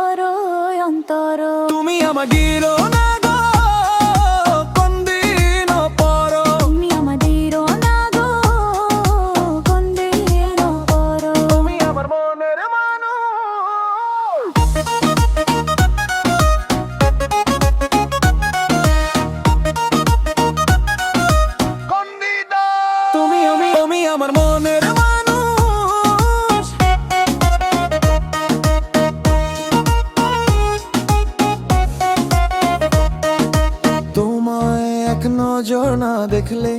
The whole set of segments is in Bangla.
অন্তর অন্তর। তুমি আমার গিরো না। এক নজর না দেখলে,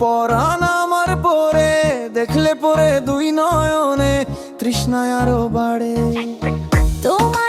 পরাণ আমার পরে, দেখলে পরে দুই নয়নে তৃষ্ণায় আরও বাড়ে। তোমায়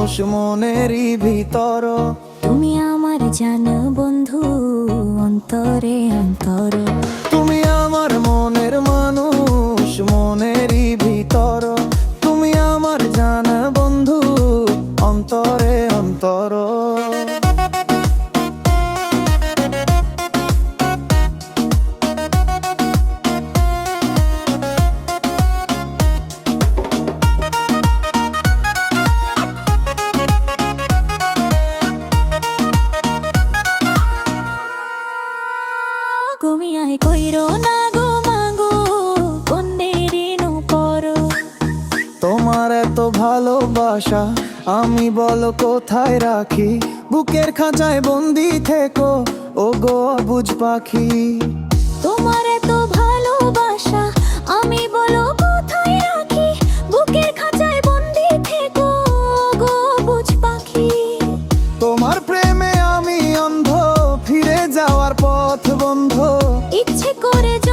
মানুষ মনেরই ভিতর। তুমি আমার জান বন্ধু। কইরো না গো মাগো করো। তোমার এত ভালোবাসা আমি বলো কোথায় রাখি? বুকের খাঁচায় বন্দি থেকো ও গো বুঝ পাখি। তোমার এত ভালোবাসা আমি বলো কোথায় রাখি? বুকের খাঁচায় বন্দি থেকো গো বুঝ পাখি। তোমার প্রেমে আমি অন্ধ ফিরে যাওয়ার পথ বন্ধ। ইচ্ছে করে